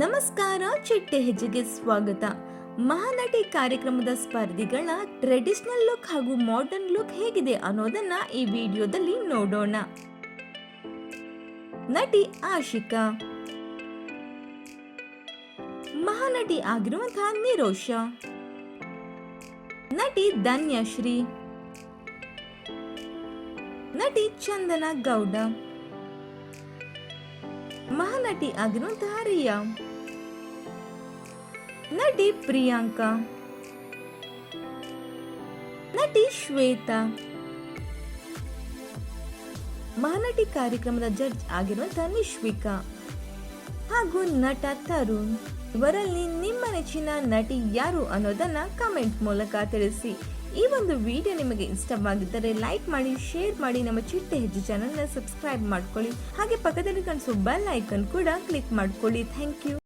ನಮಸ್ಕಾರ, ಚಿಟ್ಟೆ ಹೆಜ್ಜೆಗೆ ಸ್ವಾಗತ. ಮಹಾನಟಿ ಕಾರ್ಯಕ್ರಮದ ಸ್ಪರ್ಧಿಗಳ ಟ್ರೆಡಿಷನಲ್ ಲುಕ್ ಹಾಗೂ ಮಾಡರ್ನ್ ಲುಕ್ ಹೇಗಿದೆ ಅನ್ನೋದನ್ನ ಈ ವಿಡಿಯೋದಲ್ಲಿ ನೋಡೋಣ. ನಟಿ ಆಶಿಕಾ. ಮಹಾನಟಿ ಆಗಿರುವಂತಹ ನಿರೋಷ. ನಟಿ ಧನ್ಯಶ್ರೀ. ನಟಿ ಚಂದನ ಗೌಡ ಮಹಾನಟಿ ಆಗಿರುವಂತಹ ರಿಯಾ. ನಟಿ ಪ್ರಿಯಾಂಕಾ. ನಟಿ ಶ್ವೇತಾ. ಮಹಾನಟಿ ಕಾರ್ಯಕ್ರಮದ ಜಡ್ಜ್ ಆಗಿರುವಂತಹ ನಿಶ್ವಿಕಾ. ಹಾಗೂ ನಟ ತರುಣ್. ಇವರಲ್ಲಿ ನಿಮ್ಮ ನೆಚ್ಚಿನ ನಟಿ ಯಾರು ಅನ್ನೋದನ್ನ ಕಮೆಂಟ್ ಮೂಲಕ ತಿಳಿಸಿ. ಈ ಒಂದು ವಿಡಿಯೋ ನಿಮಗೆ ಇಷ್ಟವಾಗಿದ್ದರೆ ಲೈಕ್ ಮಾಡಿ, ಶೇರ್ ಮಾಡಿ, ನಮ್ಮ ಚಿಟ್ಟೆ ಹೆಜ್ಜೆ ಚಾನಲ್ನ ಸಬ್ಸ್ಕ್ರೈಬ್ ಮಾಡ್ಕೊಳ್ಳಿ. ಹಾಗೆ ಪಕ್ಕದಲ್ಲಿ ಕಾಣಿಸೋ ಬೆಲ್ ಐಕನ್ ಕೂಡ ಕ್ಲಿಕ್ ಮಾಡ್ಕೊಳ್ಳಿ. Thank you